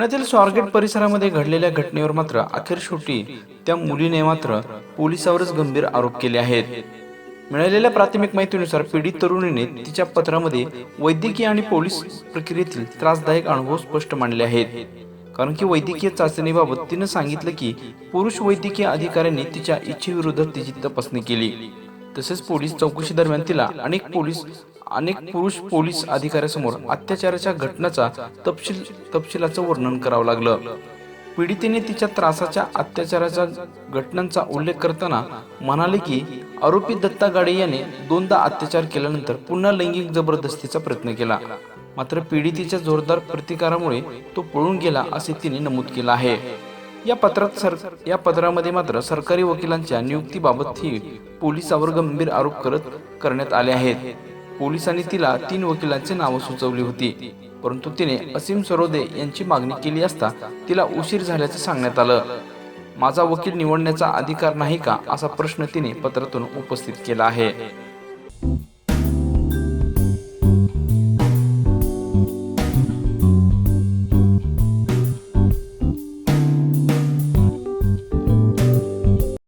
पुण्यातील स्वारगेट परिसरामध्ये घडलेल्या घटनेवर मात्र अखेर शेवटी त्या मुलीने मात्र पोलिसावरच गंभीर आरोप केले आहेत. मिळालेल्या प्राथमिक माहितीनुसार पीडित तरुणीने तिच्या पत्रामध्ये वैद्यकीय आणि पोलीस प्रक्रियेतील त्रासदायक अनुभव स्पष्ट मांडले आहेत. कारण की वैद्यकीय चाचणीबाबत तिनं सांगितलं की पुरुष वैद्यकीय अधिकाऱ्यांनी तिच्या इच्छेविरोधात तिची तपासणी केली. तसेच पोलीस चौकशी दरम्यान तिला अनेक पोलीस अनेक पुरुष पोलीस अधिकाऱ्यासमोर अत्याचाराच्या घटनाचा तपशील तपशिलाचं वर्णन करावं लागलं. पीडितेने तिच्या त्रासाच्या अत्याचाराच्या घटनांचा उल्लेख करताना म्हणाले की आरोपी दत्ता गाडे याने दोनदा अत्याचार केल्यानंतर पुन्हा लैंगिक जबरदस्तीचा प्रयत्न केला. मात्र पीडितेच्या जोरदार प्रतिकारामुळे तो पळून गेला असे तिने नमूद केलं आहे. या पत्रात सर या पत्रामध्ये मात्र सरकारी वकिलांच्या नियुक्तीबाबतही पोलिसावर गंभीर आरोप करत करण्यात आले आहेत. पोलिसांनी तिला तीन वकिलांची नावं सुचवली होती. परंतु तिने असीम सरोदे यांची मागणी केली असता तिला उशीर झाल्याचं सांगण्यात आलं. माझा वकील निवडण्याचा अधिकार नाही का? असा प्रश्न तिने पत्रातून उपस्थित केला आहे.